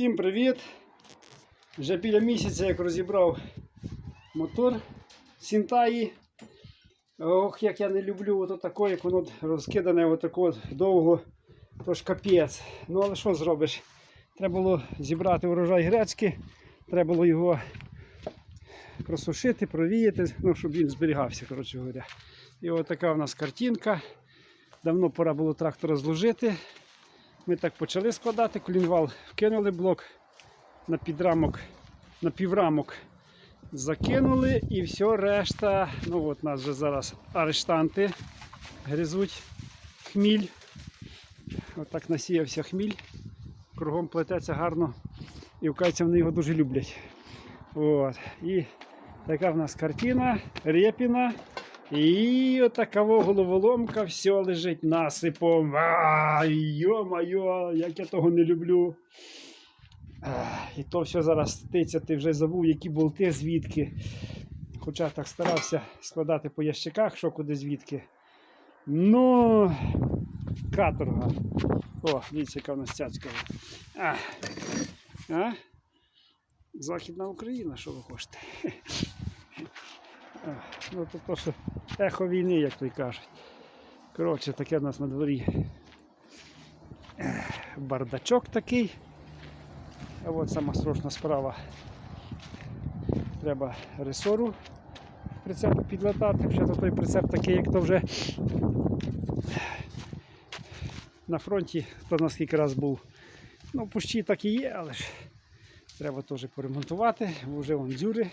Всім привіт! Вже біля місяця як розібрав мотор Сінтаї. Ох, як я не люблю ото таке, як воно розкидане отако от довго, то капець. Ну але що зробиш? Треба було зібрати урожай гречки, треба було його просушити, провіяти, ну, щоб він зберігався, коротше говоря. І от така в нас картинка. Давно пора було трактора зложити. Ми так почали складати, колінвал вкинули блок на підрамок, на піврамок закинули і все решта. Ну от нас вже зараз арештанти гризуть хміль. Отак насіявся хміль. Кругом плететься гарно. І вкайці вони його дуже люблять. От. І така в нас картина, репіна. І отака головоломка, все лежить насипом. Ай, йо-моє, як я того не люблю. І то все зараз ститься, ти вже забув, які болти звідки. Хоча так старався складати по ящиках, що куди звідки. Ну, каторга. О, дивіться, яка в нас цяцька. А, а? Західна Україна, що ви хочете? Ну, то, то ехо війни, як той кажуть. Коротше, таке в нас на дворі. Бардачок такий. А от сама страшна справа. Треба ресору прицеп підлатати. Вже то той прицеп такий, як то вже на фронті, хто наскільки раз був. Ну, пущі так і є, але ж треба теж поремонтувати, бо вже вон дзюри.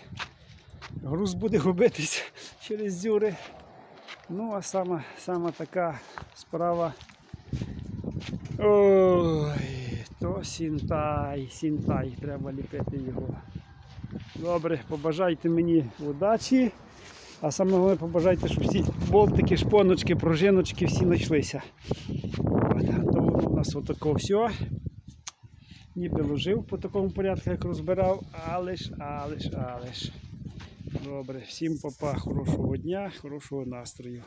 Груз буде губитись через дзюри. Ну, а сама, сама така справа. Ой, то сінтай, сінтай, треба ліпити його. Добре, побажайте мені удачі. А саме головне побажайте, щоб всі болтики, шпоночки, пружиночки всі знайшлися. То у нас отако все. Ніби ложив по такому порядку, як розбирав, але ж, але ж, але ж. Добре, всім папа, хорошого дня, хорошого настрою.